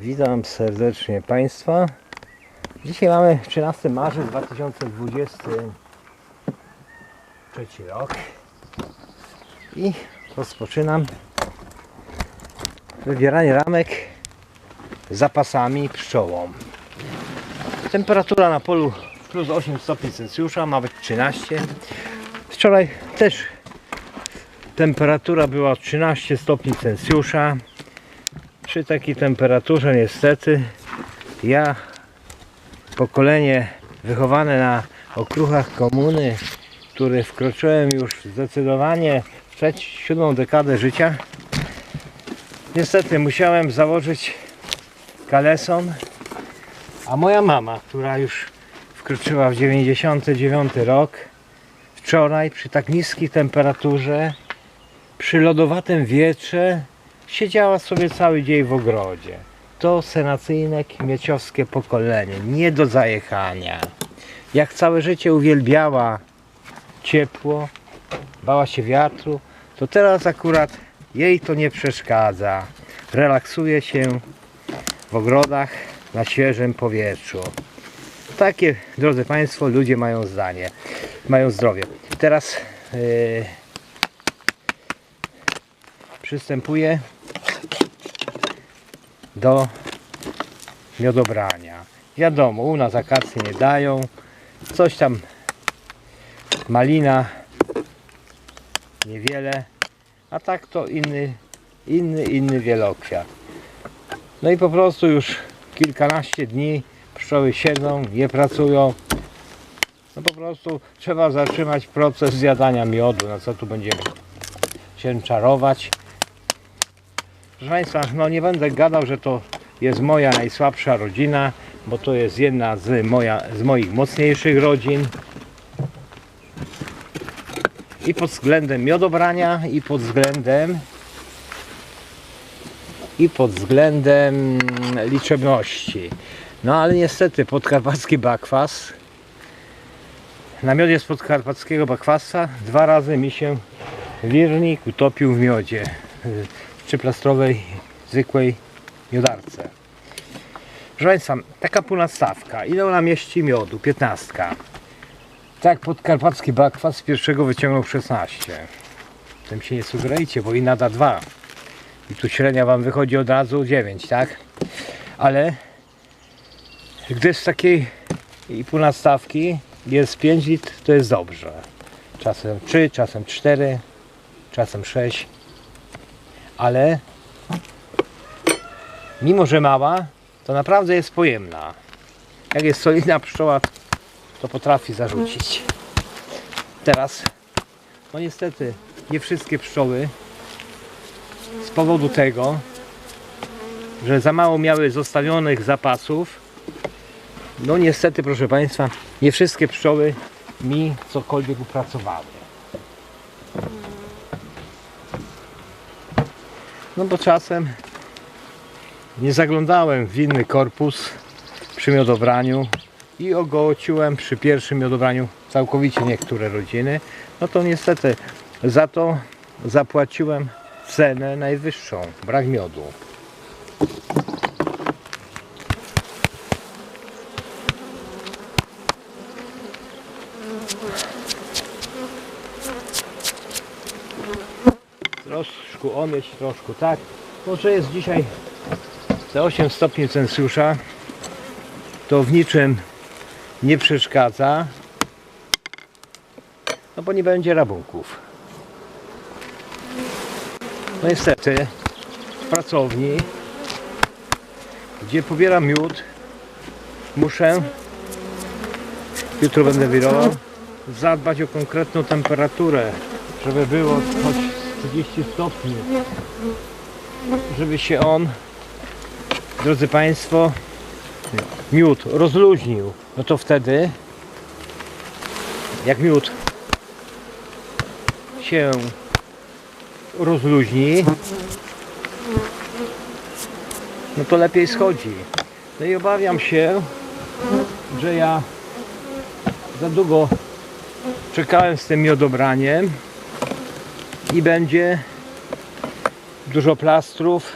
Witam serdecznie Państwa. Dzisiaj mamy 13 marzec 2023 rok i rozpoczynam wybieranie ramek zapasami pszczołą. Temperatura na polu plus 8 stopni Celsjusza, nawet 13. Wczoraj też temperatura była 13 stopni Celsjusza. Przy takiej temperaturze niestety ja, pokolenie wychowane na okruchach komuny, który wkroczyłem już zdecydowanie w trzecią, siódmą dekadę życia, niestety musiałem założyć kaleson, a moja mama, która już wkroczyła w 99 rok, wczoraj przy tak niskiej temperaturze, przy lodowatym wietrze, siedziała sobie cały dzień w ogrodzie. To senacyjne kmieciowskie pokolenie, nie do zajechania. Jak całe życie uwielbiała ciepło, bała się wiatru, to teraz akurat jej to nie przeszkadza. Relaksuje się w ogrodach na świeżym powietrzu. Takie, drodzy Państwo, ludzie mają zdanie, mają zdrowie. Teraz yy, przystępuję do miodobrania. Wiadomo, u nas akacje nie dają. Coś tam malina niewiele, a tak to inny, inny, inny wielokwiat. No i po prostu już kilkanaście dni pszczoły siedzą, nie pracują. No po prostu trzeba zatrzymać proces zjadania miodu. No co tu będziemy się czarować. Proszę Państwa, no nie będę gadał, że to jest moja najsłabsza rodzina, bo to jest jedna z, moja, z moich mocniejszych rodzin. I pod względem miodobrania, i pod względem i pod względem liczebności. No ale niestety podkarpacki bakwas na miodzie z podkarpackiego bakwasa dwa razy mi się wirnik utopił w miodzie trzyplastrowej, zwykłej miodarce. Proszę Państwa, taka półnastawka, ile ona mieści miodu? 15. Tak, podkarpacki bakwas z pierwszego wyciągnął 16. Tym się nie sugerujcie, bo i nada 2. I tu średnia Wam wychodzi od razu 9, tak? Ale gdy z takiej i półnastawki jest 5 lit, to jest dobrze. Czasem 3, czasem 4, czasem 6. Ale mimo, że mała, to naprawdę jest pojemna. Jak jest solidna pszczoła, to potrafi zarzucić. Teraz, no niestety, nie wszystkie pszczoły z powodu tego, że za mało miały zostawionych zapasów, no niestety, proszę Państwa, nie wszystkie pszczoły mi cokolwiek upracowały. No bo czasem nie zaglądałem w inny korpus przy miodobraniu i ogołociłem przy pierwszym miodobraniu całkowicie niektóre rodziny. No to niestety za to zapłaciłem cenę najwyższą. Brak miodu. Troszkę troszkę tak. Może jest dzisiaj te 8 stopni Celsjusza, to w niczym nie przeszkadza, no bo nie będzie rabunków. No niestety w pracowni, gdzie pobieram miód, muszę, jutro będę wirował, zadbać o konkretną temperaturę, żeby było choć 30 stopni, żeby się on, drodzy Państwo, miód rozluźnił. No to wtedy, jak miód się rozluźni, no to lepiej schodzi. No i obawiam się, że ja za długo czekałem z tym miodobraniem i będzie dużo plastrów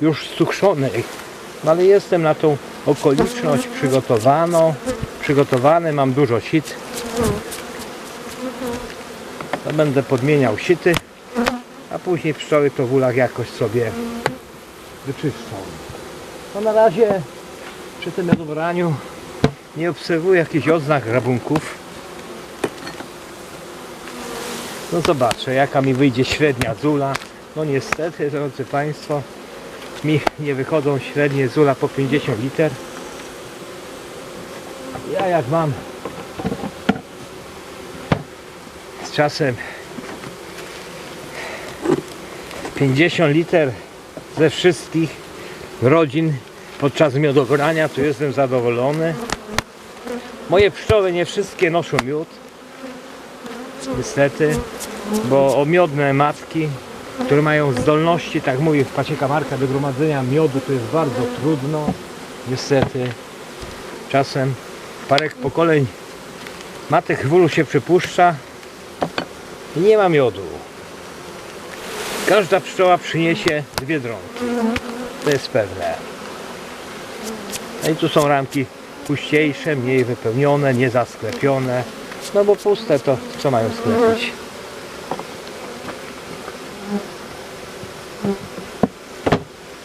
już suczonych No ale jestem na tą okoliczność przygotowano, przygotowany, mam dużo sit. To będę podmieniał sity, a później pszczoły to w ulach jakoś sobie wyczyszczą. No na razie przy tym odebraniu nie obserwuję jakichś odznak rabunków. No zobaczę jaka mi wyjdzie średnia zula. No niestety, drodzy Państwo, mi nie wychodzą średnie zula po 50 liter. Ja jak mam z czasem 50 liter ze wszystkich rodzin podczas miodobrania, to jestem zadowolony. Moje pszczoły nie wszystkie noszą miód. Niestety, bo o miodne matki, które mają zdolności, tak mówi pacieka marka, do gromadzenia miodu, to jest bardzo trudno. Niestety, czasem parę pokoleń matek w ulu się przypuszcza i nie ma miodu. Każda pszczoła przyniesie dwie dronki. To jest pewne. No i tu są ramki puściejsze, mniej wypełnione, nie zasklepione. No bo puste to co mają sklepić?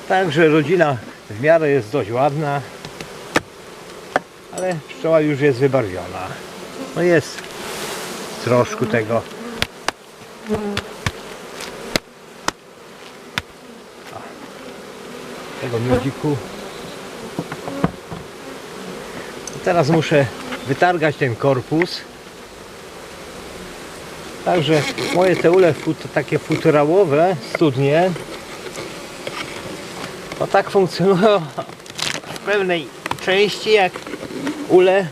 Także rodzina w miarę jest dość ładna, ale pszczoła już jest wybarwiona. No jest troszkę tego. Tego miodziku. Teraz muszę wytargać ten korpus. Także moje te ule fut, takie futurałowe studnie to tak funkcjonują w pewnej części jak ule.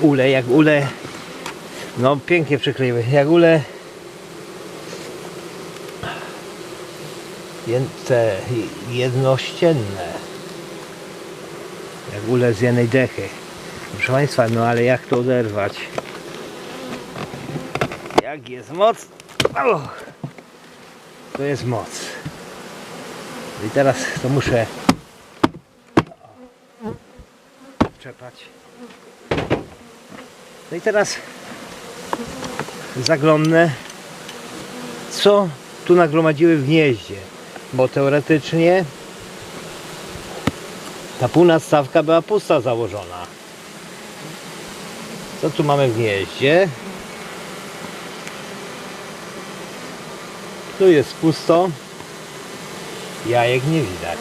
Ule jak ule. No pięknie przykleiły jak ule. Te jednościenne. Jak ule z jednej dechy proszę Państwa no ale jak to oderwać? Jak jest moc? O, to jest moc. I teraz to muszę czepać. No i teraz zaglądnę co tu nagromadziły w gnieździe. Bo teoretycznie ta półnadstawka była pusta założona co tu mamy w gnieździe tu jest pusto jajek nie widać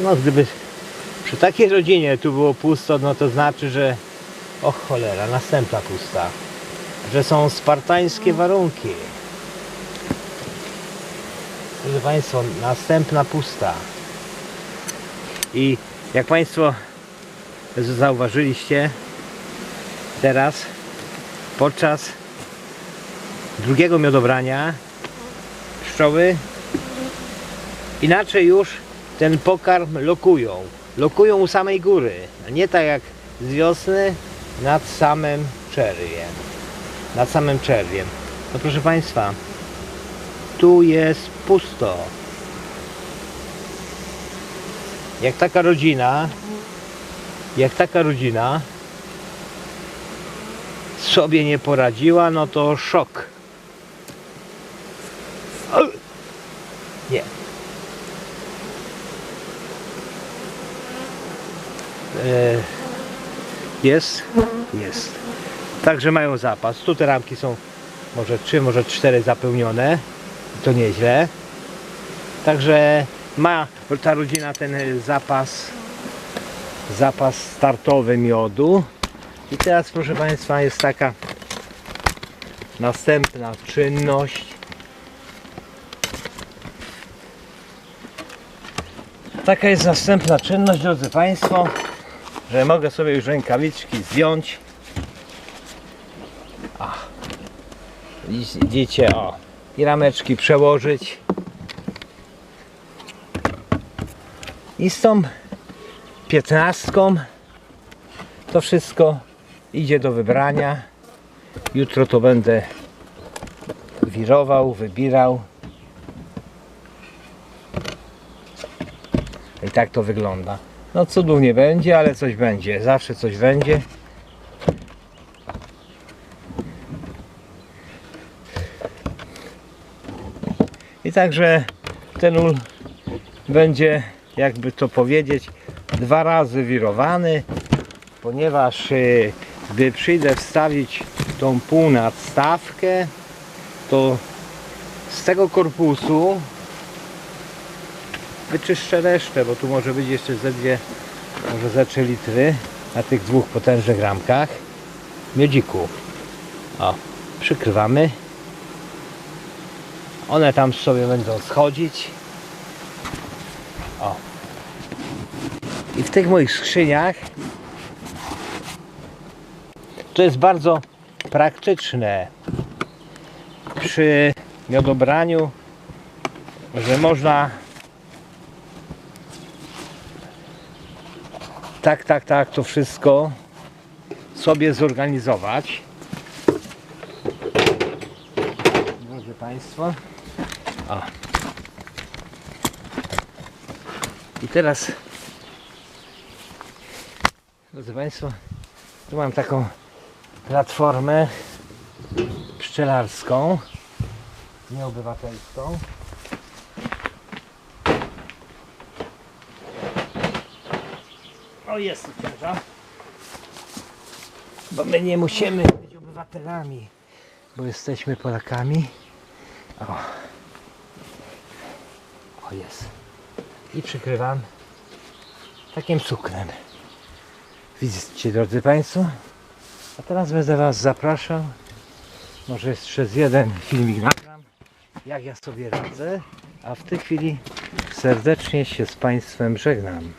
no gdyby przy takiej rodzinie tu było pusto, no to znaczy, że o cholera, następna pusta. Że są spartańskie warunki. Proszę Państwa, następna pusta. I jak Państwo zauważyliście, teraz podczas drugiego miodobrania pszczoły inaczej już ten pokarm lokują. Lokują u samej góry, a nie tak jak z wiosny nad samym czerwiem. Nad samym czerwiem. No proszę Państwa, tu jest pusto. Jak taka rodzina, jak taka rodzina sobie nie poradziła, no to szok. Nie. E, Jest? Jest. Także mają zapas. Tu te ramki są może 3, może 4 zapełnione. To nieźle. Także ma ta rodzina ten e, zapas zapas startowy miodu. I teraz proszę Państwa jest taka następna czynność. Taka jest następna czynność, drodzy Państwo że mogę sobie już rękawiczki zdjąć. A. Widzicie, o. I rameczki przełożyć. I z tą piętnastką to wszystko idzie do wybrania. Jutro to będę wirował, wybierał. I tak to wygląda. No cudów nie będzie, ale coś będzie. Zawsze coś będzie. I także ten ul będzie, jakby to powiedzieć, dwa razy wirowany, ponieważ y, gdy przyjdę wstawić tą półnadstawkę, to z tego korpusu wyczyszczę resztę, bo tu może być jeszcze ze dwie, może ze 3 litry na tych dwóch potężnych ramkach miodziku. O, przykrywamy. One tam sobie będą schodzić. I w tych moich skrzyniach to jest bardzo praktyczne przy miodobraniu, że można tak, tak, tak to wszystko sobie zorganizować. Drodzy Państwo. O. I teraz, drodzy Państwo, tu mam taką platformę pszczelarską, nieobywatelską. O, jest tu ciężar. Bo my nie musimy być obywatelami, bo jesteśmy Polakami. O, o jest. I przykrywam takim cukrem. Widzicie, drodzy Państwo? A teraz będę Was zapraszał. Może jeszcze z jeden filmik nagram, jak ja sobie radzę. A w tej chwili serdecznie się z Państwem żegnam.